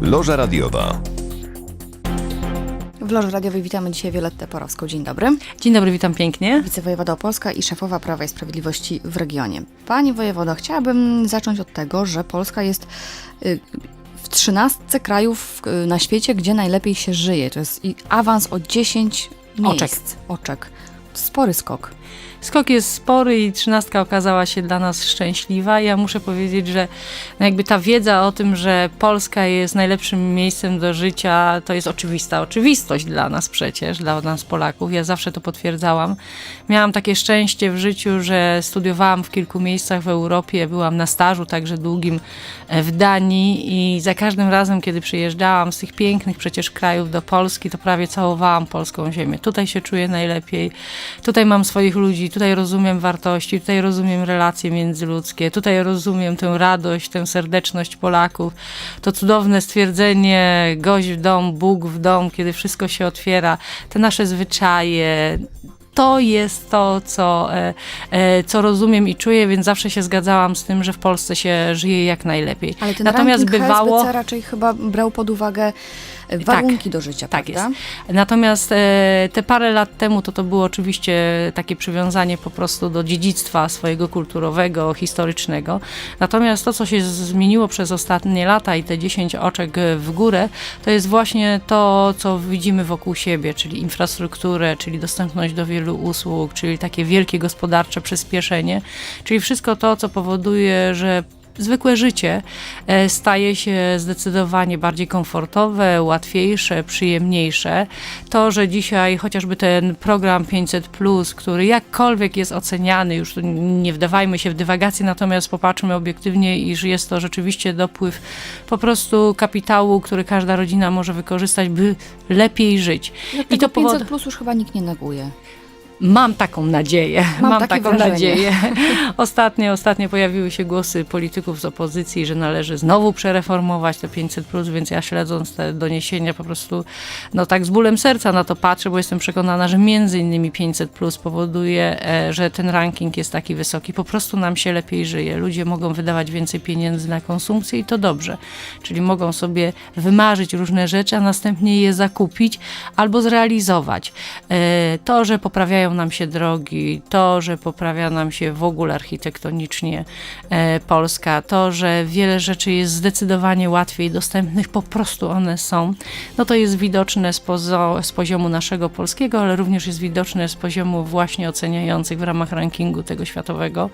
Loża radiowa. W Loży Radiowej witamy dzisiaj Violettę Porowską. Dzień dobry. Dzień dobry, witam pięknie. Wicewojewoda Opolska i szefowa Prawa i Sprawiedliwości w regionie. Pani wojewodo, chciałabym zacząć od tego, że Polska jest y, w trzynastce krajów y, na świecie, gdzie najlepiej się żyje. To jest awans o 10 miejsc. Oczek. Oczek. Spory skok. Skok jest spory i trzynastka okazała się dla nas szczęśliwa. Ja muszę powiedzieć, że no jakby ta wiedza o tym, że Polska jest najlepszym miejscem do życia, to jest oczywista oczywistość dla nas przecież, dla nas Polaków. Ja zawsze to potwierdzałam. Miałam takie szczęście w życiu, że studiowałam w kilku miejscach w Europie, byłam na stażu także długim e, w Danii i za każdym razem, kiedy przyjeżdżałam z tych pięknych przecież krajów do Polski, to prawie całowałam polską ziemię. Tutaj się czuję najlepiej, tutaj mam swoich ludzi, tutaj rozumiem wartości, tutaj rozumiem relacje międzyludzkie, tutaj rozumiem tę radość, tę serdeczność Polaków, to cudowne stwierdzenie gość w dom, Bóg w dom, kiedy wszystko się otwiera, te nasze zwyczaje, to jest to, co, e, e, co rozumiem i czuję, więc zawsze się zgadzałam z tym, że w Polsce się żyje jak najlepiej. Ale ten Natomiast bywało. Raczej chyba brał pod uwagę y, warunki do życia, Tak prawda? jest. Natomiast e, te parę lat temu to to było oczywiście takie przywiązanie po prostu do dziedzictwa swojego kulturowego, historycznego. Natomiast to, co się zmieniło przez ostatnie lata i te 10 oczek w górę, to jest właśnie to, co widzimy wokół siebie, czyli infrastrukturę, czyli dostępność do wielu usług, czyli takie wielkie gospodarcze przyspieszenie, czyli wszystko to, co powoduje, że zwykłe życie e, staje się zdecydowanie bardziej komfortowe, łatwiejsze, przyjemniejsze. To, że dzisiaj chociażby ten program 500, który jakkolwiek jest oceniany, już nie wdawajmy się w dywagacje, natomiast popatrzmy obiektywnie, iż jest to rzeczywiście dopływ po prostu kapitału, który każda rodzina może wykorzystać, by lepiej żyć. I to 500 powod- plus już chyba nikt nie neguje. Mam taką nadzieję. Mam Mam, taką wrażenie. nadzieję. Ostatnio, ostatnio pojawiły się głosy polityków z opozycji, że należy znowu przereformować te 500, więc ja śledząc te doniesienia po prostu no tak z bólem serca na to patrzę, bo jestem przekonana, że między innymi 500 powoduje, e, że ten ranking jest taki wysoki. Po prostu nam się lepiej żyje. Ludzie mogą wydawać więcej pieniędzy na konsumpcję i to dobrze. Czyli mogą sobie wymarzyć różne rzeczy, a następnie je zakupić albo zrealizować. E, To, że poprawiają nam się drogi, to, że poprawia nam się w ogóle architektonicznie e, Polska, to, że wiele rzeczy jest zdecydowanie łatwiej dostępnych, po prostu one są, no to jest widoczne z, pozo- z poziomu naszego polskiego, ale również jest widoczne z poziomu właśnie oceniających w ramach rankingu tego światowego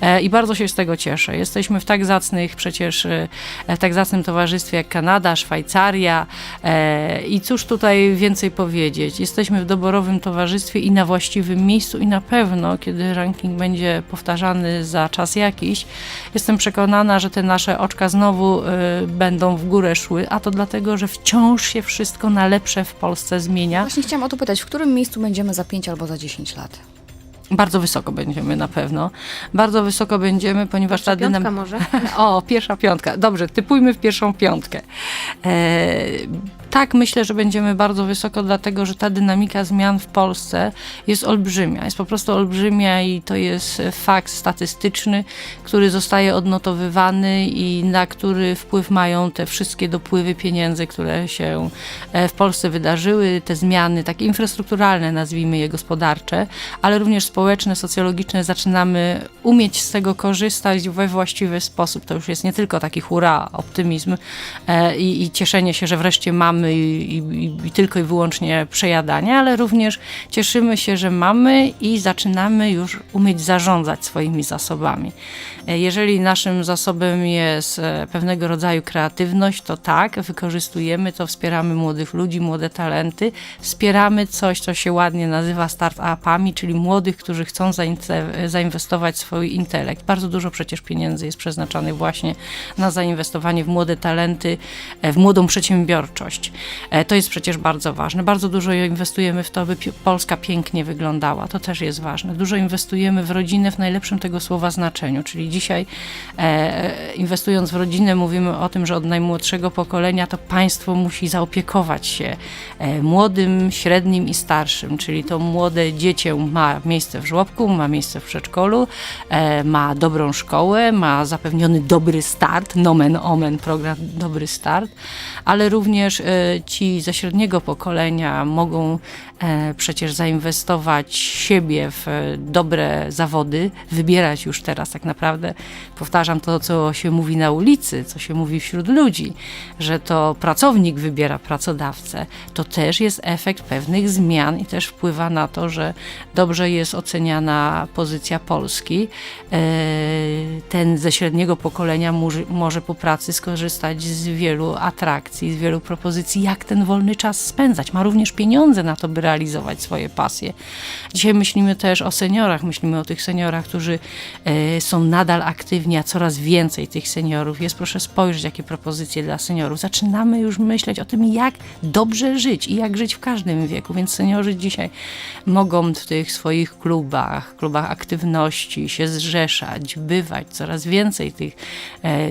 e, i bardzo się z tego cieszę. Jesteśmy w tak zacnych przecież, e, w tak zacnym towarzystwie jak Kanada, Szwajcaria i cóż tutaj więcej powiedzieć. Jesteśmy w doborowym towarzystwie i na właściwym miejscu i na pewno, kiedy ranking będzie powtarzany za czas jakiś, jestem przekonana, że te nasze oczka znowu e, będą w górę szły, a to dlatego, że wciąż się wszystko na lepsze w Polsce zmienia. Właśnie chciałam o to pytać, w którym miejscu będziemy za 5 albo za 10 lat? Bardzo wysoko będziemy na pewno. Bardzo wysoko będziemy, ponieważ ta Piątka dynamika... może? O, pierwsza piątka. Dobrze, typujmy w pierwszą piątkę. E, tak, myślę, że będziemy bardzo wysoko, dlatego że ta dynamika zmian w Polsce jest olbrzymia. Jest po prostu olbrzymia i to jest fakt statystyczny, który zostaje odnotowywany i na który wpływ mają te wszystkie dopływy pieniędzy, które się e, w Polsce wydarzyły, te zmiany takie infrastrukturalne, nazwijmy je gospodarcze, ale również społeczne, socjologiczne. Zaczynamy umieć z tego korzystać we właściwy sposób. To już jest nie tylko taki hura, optymizm e, i, i cieszenie się, że wreszcie mamy i, i, i tylko i wyłącznie przejadanie, ale również cieszymy się, że mamy i zaczynamy już umieć zarządzać swoimi zasobami. E, Jeżeli naszym zasobem jest e, pewnego rodzaju kreatywność, to tak, wykorzystujemy to, wspieramy młodych ludzi, młode talenty, wspieramy coś, co się ładnie nazywa start-upami, czyli młodych, którzy chcą zainwestować swój intelekt. Bardzo dużo przecież pieniędzy jest przeznaczanych właśnie na zainwestowanie w młode talenty, e, w młodą przedsiębiorczość. E, To jest przecież bardzo ważne. Bardzo dużo inwestujemy w to, by Polska pięknie wyglądała. To też jest ważne. Dużo inwestujemy w rodzinę w najlepszym tego słowa znaczeniu, czyli dzisiaj e, inwestując w rodzinę mówimy o tym, że od najmłodszego pokolenia to państwo musi zaopiekować się e, młodym, średnim i starszym, czyli to młode dziecię ma miejsce w żłobku, ma miejsce w przedszkolu, ma dobrą szkołę, ma zapewniony dobry start, nomen omen program Dobry Start, ale również ci ze średniego pokolenia mogą e, przecież zainwestować siebie w e, dobre zawody, wybierać już teraz tak naprawdę, powtarzam to, co się mówi na ulicy, co się mówi wśród ludzi, że to pracownik wybiera pracodawcę, to też jest efekt pewnych zmian i też wpływa na to, że dobrze jest oceniana pozycja Polski. E, Ten ze średniego pokolenia może, może po pracy skorzystać z wielu atrakcji, z wielu propozycji, jak ten wolny czas spędzać. Ma również pieniądze na to, by realizować swoje pasje. Dzisiaj myślimy też o seniorach, myślimy o tych seniorach, którzy e, są nadal aktywni, a coraz więcej tych seniorów jest. Proszę spojrzeć, jakie propozycje dla seniorów. Zaczynamy już myśleć o tym, jak dobrze żyć i jak żyć w każdym wieku, więc seniorzy dzisiaj mogą w tych swoich klubach, klubach aktywności się zrzeszać, bywać, coraz więcej tych e,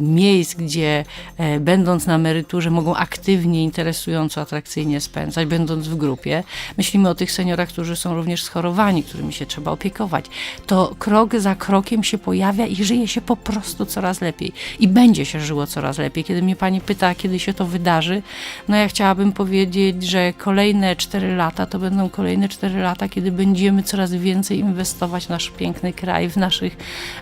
miejsc, gdzie e, będąc na emeryturze mogą aktywnie, interesująco, atrakcyjnie spędzać, będąc w grupie. Myślimy o tych seniorach, którzy są również schorowani, którymi się trzeba opiekować. To krok za krokiem się pojawia i żyje się po prostu coraz lepiej. I będzie się żyło coraz lepiej. Kiedy mnie pani pyta, kiedy się to wydarzy, no ja chciałabym powiedzieć, że kolejne 4 lata to będą kolejne 4 lata, kiedy będziemy coraz więcej inwestować w nasz piękny kraj, w naszych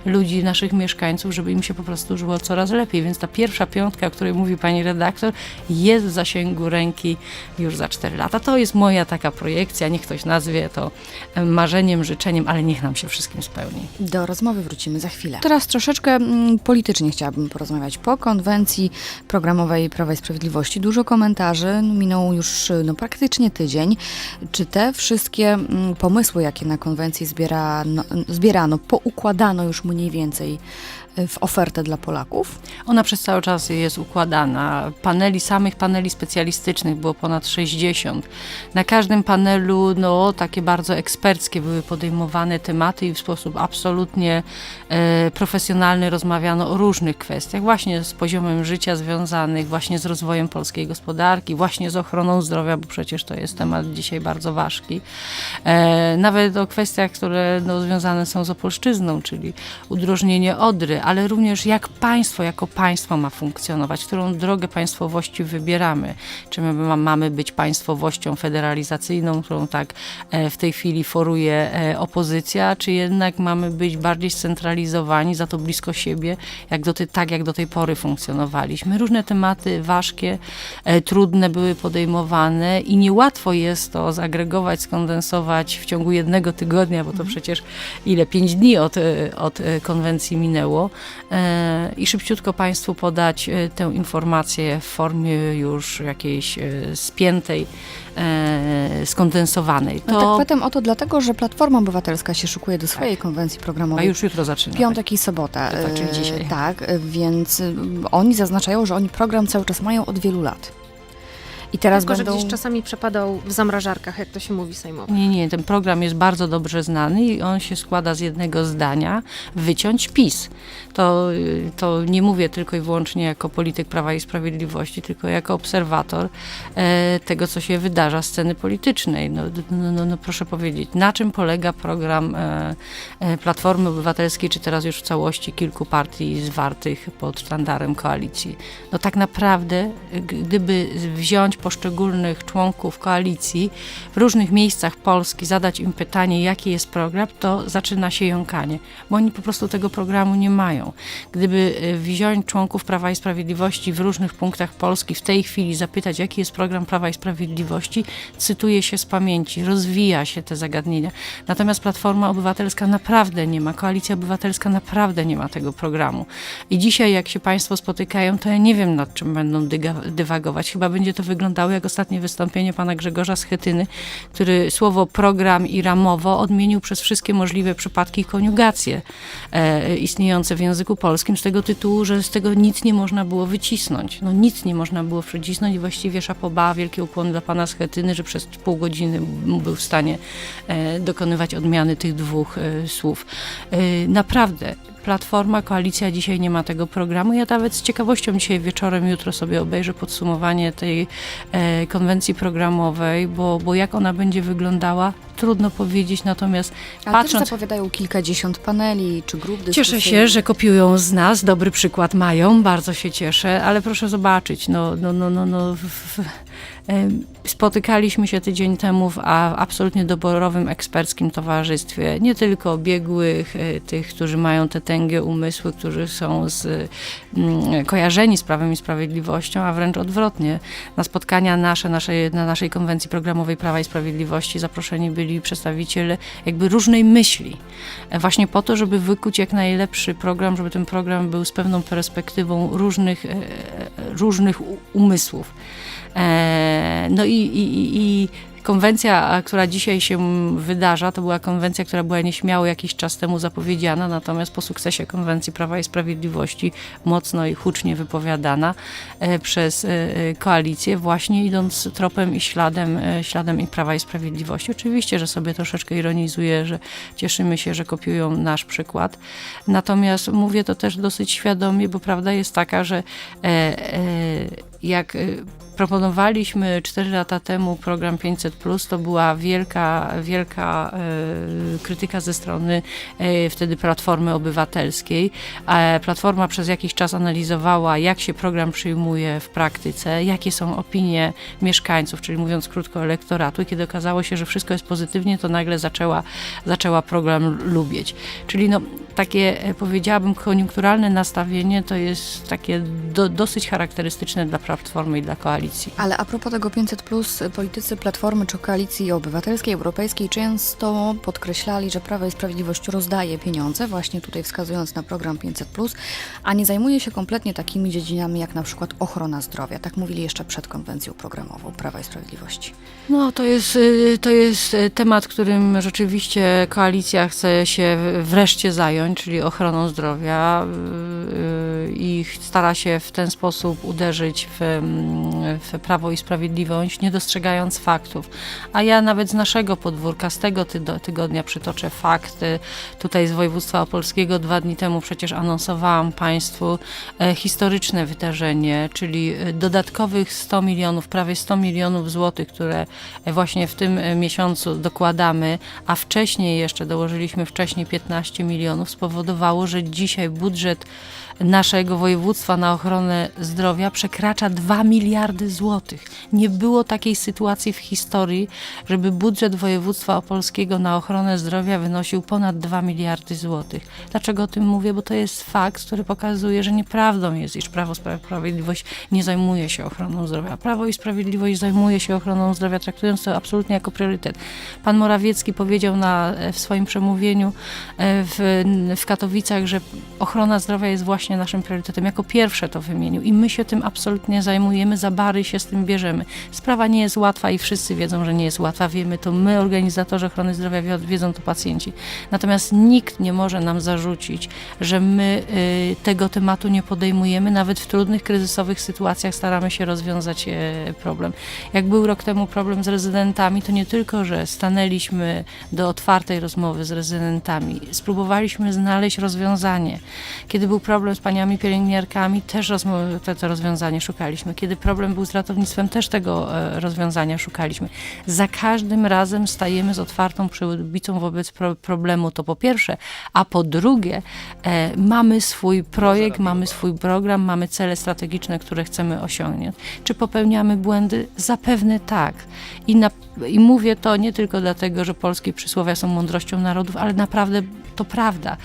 ludzi, naszych mieszkańców, żeby im się po prostu żyło coraz lepiej. Więc ta pierwsza piątka, o której mówi pani redaktor, jest w zasięgu ręki już za 4 lata. To jest moja taka projekcja, niech ktoś nazwie to e, marzeniem, życzeniem, ale niech nam się wszystkim spełni. Do rozmowy wrócimy za chwilę. Teraz troszeczkę mm, politycznie chciałabym porozmawiać. Po konwencji programowej Prawa i Sprawiedliwości dużo komentarzy, no, minął już no, praktycznie tydzień. Czy te wszystkie mm, pomysły, jakie na konwencji zbierano, zbierano, poukładano już mniej więcej w ofertę dla Polaków? Ona przez cały czas jest układana. Paneli, samych paneli specjalistycznych było ponad 60. Na każdym panelu, no, takie bardzo eksperckie były podejmowane tematy i w sposób absolutnie e, profesjonalny rozmawiano o różnych kwestiach, właśnie z poziomem życia związanych, właśnie z rozwojem polskiej gospodarki, właśnie z ochroną zdrowia, bo przecież to jest temat dzisiaj bardzo ważki. E, nawet o kwestiach, które no, związane są z opolszczyzną, czyli udrożnienie Odry, ale również jak państwo jako państwo ma funkcjonować, którą drogę państwowości wybieramy. Czy my ma, mamy być państwowością federalizacyjną, którą tak e, w tej chwili foruje e, opozycja, czy jednak mamy być bardziej scentralizowani, za to blisko siebie, jak do ty, tak jak do tej pory funkcjonowaliśmy. Różne tematy ważkie, e, trudne były podejmowane i niełatwo jest to zagregować, skondensować w ciągu jednego tygodnia, bo to przecież ile? Pięć dni od, od konwencji minęło i szybciutko Państwu podać e, tę informację w formie już jakiejś e, spiętej, e, skondensowanej. No To, tak pytam o to dlatego, że Platforma Obywatelska się szykuje do swojej konwencji a programowej. już jutro zaczyna. Piątek i sobota. To tak, czyli e, dzisiaj. Tak, e, więc e, oni zaznaczają, że oni program cały czas mają od wielu lat. I teraz Tylko, będą... że gdzieś czasami przepadał w zamrażarkach, jak to się mówi sejmowo. Nie, nie, ten program jest bardzo dobrze znany i on się składa z jednego zdania, wyciąć PiS. To, y, to nie mówię tylko i wyłącznie jako polityk Prawa i Sprawiedliwości, tylko jako obserwator e, tego, co się wydarza, sceny politycznej. No, no, no, no proszę powiedzieć, na czym polega program e, e, Platformy Obywatelskiej, czy teraz już w całości kilku partii zwartych pod sztandarem koalicji? No tak naprawdę, gdyby wziąć poszczególnych członków koalicji w różnych miejscach Polski, zadać im pytanie, jaki jest program, to zaczyna się jąkanie, bo oni po prostu tego programu nie mają. Gdyby e, wziąć członków Prawa i Sprawiedliwości w różnych punktach Polski w tej chwili, zapytać, jaki jest program Prawa i Sprawiedliwości, cytuje się z pamięci, rozwija się te zagadnienia. Natomiast Platforma Obywatelska naprawdę nie ma, Koalicja Obywatelska naprawdę nie ma tego programu. I dzisiaj, jak się Państwo spotykają, to ja nie wiem, nad czym będą dywagować. Chyba będzie to wyglądało wyglądały, jak ostatnie wystąpienie pana Grzegorza Schetyny, który słowo program i ramowo odmienił przez wszystkie możliwe przypadki i koniugacje e, istniejące w języku polskim z tego tytułu, że z tego nic nie można było wycisnąć. No nic nie można było przycisnąć i właściwie szapoba, wielkie ukłony dla pana Schetyny, że przez pół godziny był w stanie e, dokonywać odmiany tych dwóch e, słów. E, naprawdę, Platforma, koalicja dzisiaj nie ma tego programu. Ja nawet z ciekawością dzisiaj wieczorem, jutro sobie obejrzę podsumowanie tej e, konwencji programowej, bo, bo jak ona będzie wyglądała, trudno powiedzieć, natomiast Ale patrząc... też zapowiadają kilkadziesiąt paneli czy grup Cieszę dyskusyjnych. się, że kopiują z nas, dobry przykład mają, bardzo się cieszę, ale proszę zobaczyć, no, no, no, no, no spotykaliśmy się tydzień temu w a, absolutnie doborowym eksperckim towarzystwie, nie tylko biegłych, e, tych, którzy mają te tęgie umysły, którzy są z, mm, kojarzeni z Prawem i Sprawiedliwością, a wręcz odwrotnie. Na spotkania nasze, naszej, na naszej konwencji programowej Prawa i Sprawiedliwości zaproszeni byli przedstawiciele jakby różnej myśli, E, właśnie po to, żeby wykuć jak najlepszy program, żeby ten program był z pewną perspektywą różnych, e, różnych u- umysłów. E, No i, i- i konwencja, która dzisiaj się wydarza, to była konwencja, która była nieśmiało jakiś czas temu zapowiedziana, natomiast po sukcesie konwencji Prawa i Sprawiedliwości mocno i hucznie wypowiadana e, przez e, e, koalicję, właśnie idąc tropem i śladem, śladem i Prawa i Sprawiedliwości. Oczywiście, że sobie troszeczkę ironizuję, że cieszymy się, że kopiują nasz przykład. Natomiast mówię to też dosyć świadomie, bo prawda jest taka, że e, e, jak e, proponowaliśmy 4 lata temu program 500, to była wielka, wielka e, krytyka ze strony e, wtedy Platformy Obywatelskiej. Platforma przez jakiś czas analizowała, jak się program przyjmuje w praktyce, jakie są opinie mieszkańców, czyli mówiąc krótko elektoratu. I kiedy okazało się, że wszystko jest pozytywnie, to nagle zaczęła, zaczęła program lubić. Czyli no, takie, e, powiedziałabym, koniunkturalne nastawienie to jest takie do, dosyć charakterystyczne dla Platformy i dla koalicji. Ale a propos tego 500, politycy Platformy czy Koalicji Obywatelskiej, Europejskiej często podkreślali, że Prawo i Sprawiedliwość rozdaje pieniądze, właśnie tutaj wskazując na program 500, a nie zajmuje się kompletnie takimi dziedzinami jak na przykład ochrona zdrowia. Tak mówili jeszcze przed konwencją programową Prawa i Sprawiedliwości. No, to jest, y, to jest y, temat, którym rzeczywiście koalicja chce się wreszcie zająć, czyli ochroną zdrowia y, y, i stara się w ten sposób uderzyć mm, w Prawo i Sprawiedliwość, nie dostrzegając faktów. A ja nawet z naszego podwórka, z tego tygodnia przytoczę fakty. Tutaj z województwa opolskiego dwa dni temu przecież anonsowałam Państwu e, historyczne wydarzenie, czyli e, dodatkowych 100 milionów, prawie 100 milionów złotych, które e, właśnie w tym miesiącu dokładamy, a wcześniej jeszcze dołożyliśmy wcześniej 15 milionów, spowodowało, że dzisiaj budżet naszego województwa na ochronę zdrowia przekracza 2 miliardy złotych. Nie było takiej sytuacji w historii, żeby budżet województwa opolskiego na ochronę zdrowia wynosił ponad 2 miliardy złotych. Dlaczego o tym mówię? Bo to jest fakt, który pokazuje, że nieprawdą jest, iż Prawo Sprawiedliwość nie zajmuje się ochroną zdrowia. Prawo i Sprawiedliwość zajmuje się ochroną zdrowia, traktując to absolutnie jako priorytet. Pan Morawiecki powiedział na, w swoim przemówieniu e, w, w Katowicach, że ochrona zdrowia jest właśnie naszym priorytetem. Jako pierwsze to wymienił i my się tym absolutnie zajmujemy, za bary się z tym bierzemy. Sprawa nie jest łatwa i wszyscy wiedzą, że nie jest łatwa. Wiemy to my, organizatorzy ochrony zdrowia, wi- wiedzą to pacjenci. Natomiast nikt nie może nam zarzucić, że my y, tego tematu nie podejmujemy. Nawet w trudnych, kryzysowych sytuacjach staramy się rozwiązać e, problem. Jak był rok temu problem z rezydentami, to nie tylko, że stanęliśmy do otwartej rozmowy z rezydentami, spróbowaliśmy znaleźć rozwiązanie. Kiedy był problem z paniami pielęgniarkami, też to rozwiązanie szukaliśmy. Kiedy problem był z ratownictwem, też tego e, rozwiązania szukaliśmy. Za każdym razem stajemy z otwartą przybicą wobec pro- problemu, to po pierwsze, a po drugie, e, mamy swój projekt, mamy swój program, mamy cele strategiczne, które chcemy osiągnąć. Czy popełniamy błędy? Zapewne tak. I, na, I mówię to nie tylko dlatego, że polskie przysłowia są mądrością narodów, ale naprawdę to prawda.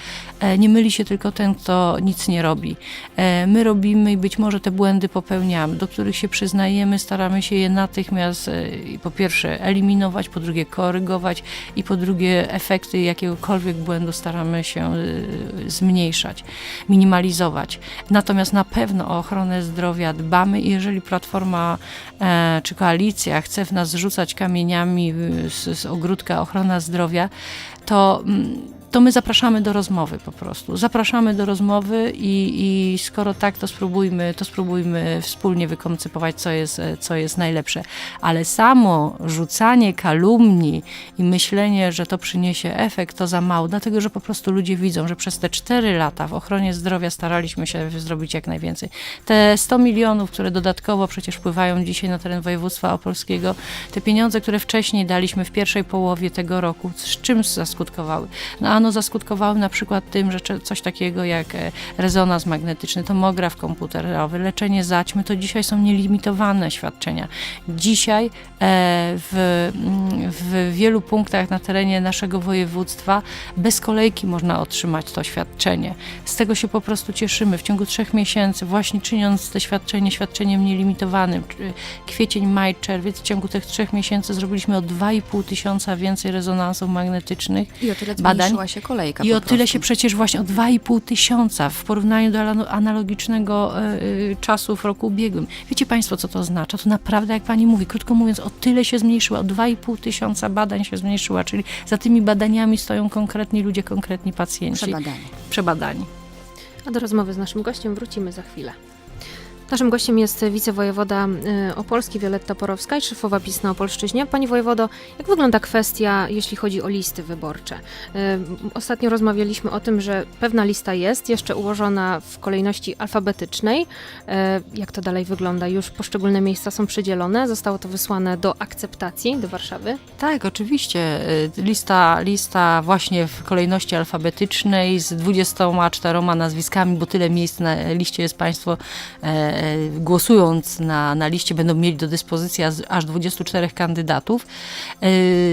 E, nie myli się tylko ten, kto nic nie robi. E, My robimy i być może te błędy popełniamy, do których się przyznajemy, staramy się je natychmiast e, po pierwsze eliminować, po drugie korygować i po drugie efekty jakiegokolwiek błędu staramy się zmniejszać, minimalizować. Natomiast na pewno o ochronę zdrowia dbamy i jeżeli Platforma czy koalicja chce w nas zrzucać kamieniami z, z ogródka ochrona zdrowia, to, mm, to my zapraszamy do rozmowy po prostu. Zapraszamy do rozmowy i, i skoro tak, to spróbujmy, to spróbujmy wspólnie wykoncypować, co jest, co jest najlepsze. Ale samo rzucanie kalumni i myślenie, że to przyniesie efekt, to za mało, dlatego że po prostu ludzie widzą, że przez te 4 lata w ochronie zdrowia staraliśmy się zrobić jak najwięcej. Te 100 milionów, które dodatkowo przecież wpływają dzisiaj na teren województwa opolskiego, te pieniądze, które wcześniej daliśmy w pierwszej połowie tego roku, z czym zaskutkowały? No ano zaskutkowały na przykład tym, że coś takiego jak e, rezonans magnetyczny, tomograf komputerowy, leczenie zaćmy, to dzisiaj są nielimitowane świadczenia. Dzisiaj e, w, mm, w wielu punktach na terenie naszego województwa bez kolejki można otrzymać to świadczenie. Z tego się po prostu cieszymy. W ciągu trzech miesięcy, właśnie czyniąc te świadczenie świadczeniem nielimitowanym, czy- kwiecień, maj, czerwiec, w ciągu tych trzech miesięcy zrobiliśmy o 2,5 tysiąca więcej rezonansów magnetycznych. I o tyle Badań. Się kolejka I po o tyle się przecież właśnie o 2,5 tysiąca w porównaniu do analogicznego e, e, czasu w roku ubiegłym. Wiecie Państwo, co to oznacza? To naprawdę, jak Pani mówi, krótko mówiąc, o tyle się zmniejszyła, o 2,5 tysiąca badań się zmniejszyła, czyli za tymi badaniami stoją konkretni ludzie, konkretni pacjenci. Przebadanie. Przebadani. A do rozmowy z naszym gościem wrócimy za chwilę. Naszym gościem jest wicewojewoda y, opolski Wioletta Porowska i szefowa PiS na Opolszczyźnie. Pani wojewodo, jak wygląda kwestia, jeśli chodzi o listy wyborcze? Y, Ostatnio rozmawialiśmy o tym, że pewna lista jest jeszcze ułożona w kolejności alfabetycznej. Y, Jak to dalej wygląda? Już poszczególne miejsca są przydzielone? Zostało to wysłane do akceptacji do Warszawy? Tak, oczywiście. Lista, lista właśnie w kolejności alfabetycznej z 24 nazwiskami, bo tyle miejsc na liście jest Państwo e, głosując na, na liście będą mieli do dyspozycji aż- aż 24 kandydatów. E,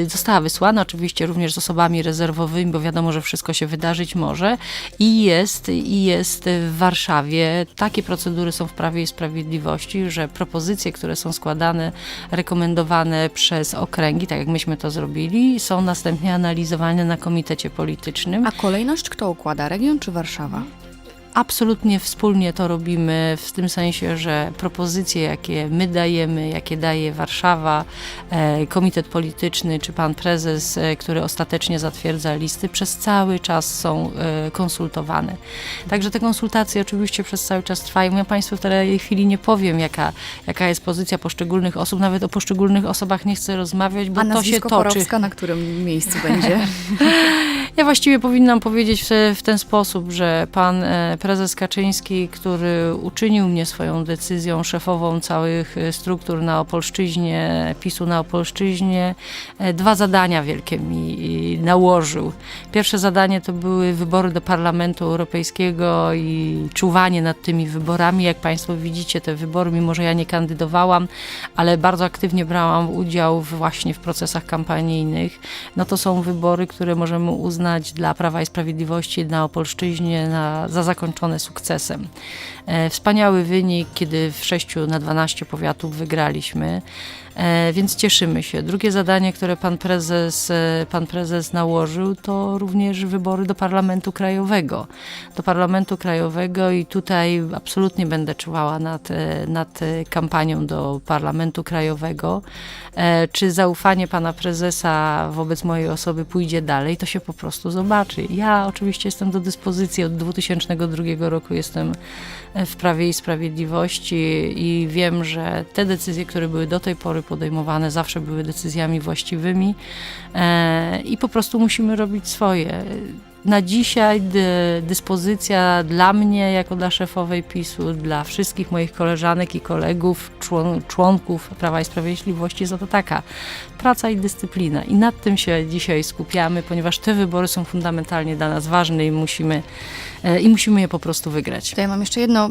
Została wysłana oczywiście również z osobami rezerwowymi, bo wiadomo, że wszystko się wydarzyć może i jest, i jest w Warszawie. Takie procedury są w Prawie i Sprawiedliwości, że propozycje, które są składane, rekomendowane przez okręgi, tak jak myśmy to zrobili, są następnie analizowane na komitecie politycznym. A kolejność kto układa? Region czy Warszawa? Absolutnie wspólnie to robimy, w tym sensie, że propozycje, jakie my dajemy, jakie daje Warszawa, e, komitet polityczny czy pan prezes, e, który ostatecznie zatwierdza listy, przez cały czas są e, konsultowane. Także te konsultacje oczywiście przez cały czas trwają. Ja Państwu w tej chwili nie powiem, jaka, jaka jest pozycja poszczególnych osób, nawet o poszczególnych osobach nie chcę rozmawiać, bo to się toczy. Porowska na którym miejscu będzie? Ja właściwie powinnam powiedzieć w, w ten sposób, że pan e, prezes Kaczyński, który uczynił mnie swoją decyzją szefową całych e, struktur na Opolszczyźnie, PiSu na Opolszczyźnie, e, dwa zadania wielkie mi nałożył. Pierwsze zadanie to były wybory do Parlamentu Europejskiego i czuwanie nad tymi wyborami. Jak Państwo widzicie, te wybory, mimo że ja nie kandydowałam, ale bardzo aktywnie brałam udział właśnie w procesach kampanijnych, no to są wybory, które możemy uznać dla Prawa i Sprawiedliwości na Opolszczyźnie na, za zakończone sukcesem. Wspaniały wynik, kiedy w 6 na 12 powiatów wygraliśmy. E, więc cieszymy się. Drugie zadanie, które pan prezes, e, pan prezes nałożył, to również wybory do Parlamentu Krajowego. Do Parlamentu Krajowego i tutaj absolutnie będę czuwała nad, e, nad kampanią do Parlamentu Krajowego. Czy zaufanie pana prezesa wobec mojej osoby pójdzie dalej, to się po prostu zobaczy. Ja oczywiście jestem do dyspozycji. Od 2002 roku jestem w Prawie i Sprawiedliwości i wiem, że te decyzje, które były do tej pory podejmowane, zawsze były decyzjami właściwymi e, i po prostu musimy robić swoje. Na dzisiaj dy, dyspozycja dla mnie, jako dla szefowej PiSu, dla wszystkich moich koleżanek i kolegów, człon, członków Prawa i Sprawiedliwości jest oto taka. Praca i dyscyplina. I nad tym się dzisiaj skupiamy, ponieważ te wybory są fundamentalnie dla nas ważne i musimy, e, i musimy je po prostu wygrać. To ja mam jeszcze jedno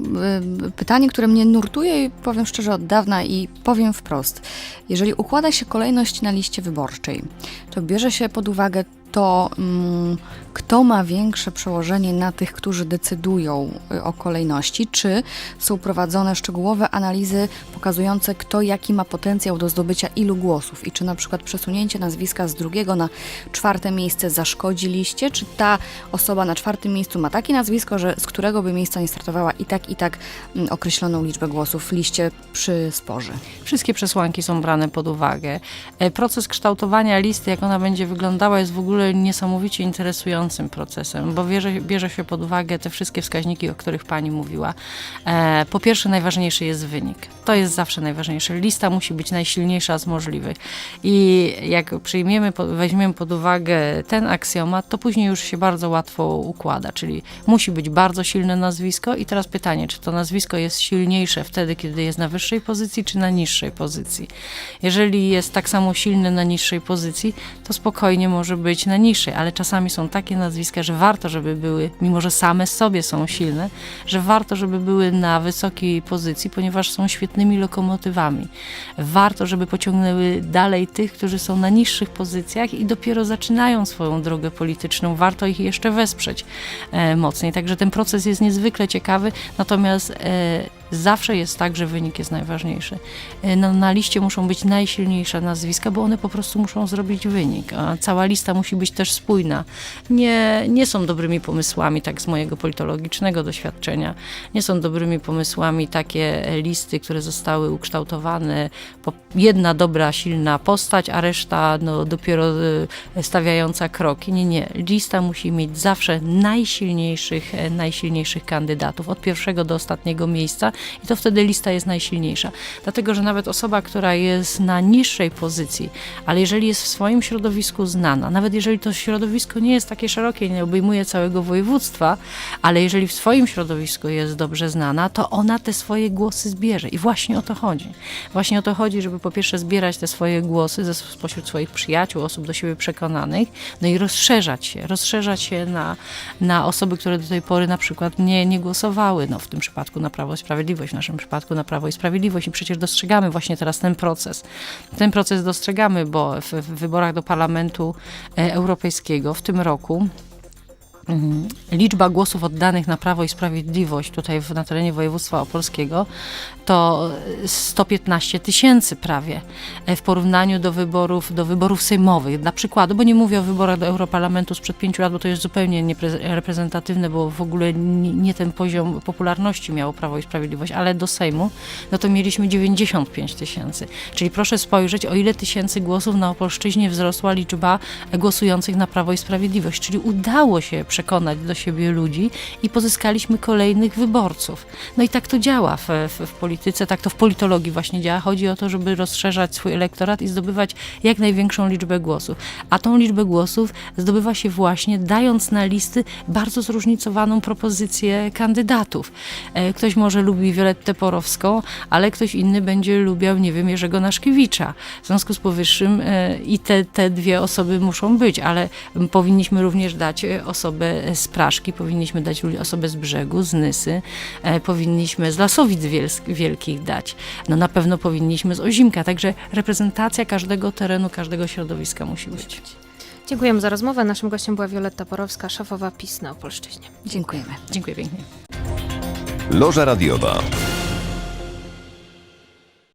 y, pytanie, które mnie nurtuje i powiem szczerze od dawna i powiem wprost. Jeżeli układa się kolejność na liście wyborczej, to bierze się pod uwagę to, mm, kto ma większe przełożenie na tych, którzy decydują y, o kolejności, czy są prowadzone szczegółowe analizy pokazujące, kto jaki ma potencjał do zdobycia ilu głosów i czy na przykład przesunięcie nazwiska z drugiego na czwarte miejsce zaszkodzi liście, czy ta osoba na czwartym miejscu ma takie nazwisko, że z którego by miejsca nie startowała i tak i tak mm, określoną liczbę głosów liście przysporzy. Wszystkie przesłanki są brane pod uwagę. E, Proces kształtowania listy, jak ona będzie wyglądała, jest w ogóle niesamowicie interesującym procesem, bo bierze, bierze się pod uwagę te wszystkie wskaźniki, o których pani mówiła. E, Po pierwsze, najważniejszy jest wynik. To jest zawsze najważniejsze. Lista musi być najsilniejsza z możliwych. I jak przyjmiemy, weźmiemy pod uwagę ten aksjomat, to później już się bardzo łatwo układa, czyli musi być bardzo silne nazwisko i teraz pytanie, czy to nazwisko jest silniejsze wtedy, kiedy jest na wyższej pozycji, czy na niższej pozycji. Jeżeli jest tak samo silny na niższej pozycji, to spokojnie może być na niższej, ale czasami są takie nazwiska, że warto, żeby były, mimo że same sobie są silne, że warto, żeby były na wysokiej pozycji, ponieważ są świetnymi lokomotywami. Warto, żeby pociągnęły dalej tych, którzy są na niższych pozycjach i dopiero zaczynają swoją drogę polityczną. Warto ich jeszcze wesprzeć e, mocniej. Także ten proces jest niezwykle ciekawy, natomiast e, zawsze jest tak, że wynik jest najważniejszy. E, No, na liście muszą być najsilniejsze nazwiska, bo one po prostu muszą zrobić wynik. A cała lista musi być też spójna. Nie, nie są dobrymi pomysłami, tak z mojego politologicznego doświadczenia, nie są dobrymi pomysłami takie listy, które zostały ukształtowane, jedna dobra, silna postać, a reszta no, dopiero e, stawiająca kroki. Nie, nie. Lista musi mieć zawsze najsilniejszych, e, najsilniejszych kandydatów, od pierwszego do ostatniego miejsca i to wtedy lista jest najsilniejsza. Dlatego, że nawet osoba, która jest na niższej pozycji, ale jeżeli jest w swoim środowisku znana, nawet jeżeli to środowisko nie jest takie szerokie, nie obejmuje całego województwa, ale jeżeli w swoim środowisku jest dobrze znana, to ona te swoje głosy zbierze. I właśnie o to chodzi. Właśnie o to chodzi, żeby po pierwsze zbierać te swoje głosy ze, spośród swoich przyjaciół, osób do siebie przekonanych, no i rozszerzać się, rozszerzać się na, na osoby, które do tej pory na przykład nie, nie głosowały, no w tym przypadku na Prawo i w naszym przypadku na Prawo i Sprawiedliwość i przecież dostrzegamy właśnie teraz ten proces. Ten proces dostrzegamy, bo w, w wyborach do Parlamentu e, Europejskiego w tym roku. Liczba głosów oddanych na Prawo i Sprawiedliwość tutaj w, na terenie województwa opolskiego to 115 tysięcy prawie e, w porównaniu do wyborów, do wyborów sejmowych. Dla przykładu, bo nie mówię o wyborach do Europarlamentu sprzed pięciu lat, bo to jest zupełnie niereprezentatywne, bo w ogóle nie, nie ten poziom popularności miało Prawo i Sprawiedliwość, ale do Sejmu, no to mieliśmy 95 tysięcy. Czyli proszę spojrzeć, o ile tysięcy głosów na Opolszczyźnie wzrosła liczba głosujących na Prawo i Sprawiedliwość. Czyli udało się przekonać do siebie ludzi i pozyskaliśmy kolejnych wyborców. No i tak to działa w, w, w polityce, tak to w politologii właśnie działa. Chodzi o to, żeby rozszerzać swój elektorat i zdobywać jak największą liczbę głosów. A tą liczbę głosów zdobywa się właśnie dając na listy bardzo zróżnicowaną propozycję kandydatów. E, Ktoś może lubi Violettę Porowską, ale ktoś inny będzie lubiał, nie wiem, Jerzego Naszkiewicza. W związku z powyższym e, i te, te dwie osoby muszą być, ale powinniśmy również dać e, osobę z Praszki, powinniśmy dać osobę z Brzegu, z Nysy, e, powinniśmy z Lasowic Wielkich dać. No na pewno powinniśmy z Ozimka, także reprezentacja każdego terenu, każdego środowiska musi być. Dziękujemy za rozmowę. Naszym gościem była Wioletta Porowska, szefowa PiS na Opolszczyźnie. Dziękujemy. Dziękuję pięknie. Loża radiowa.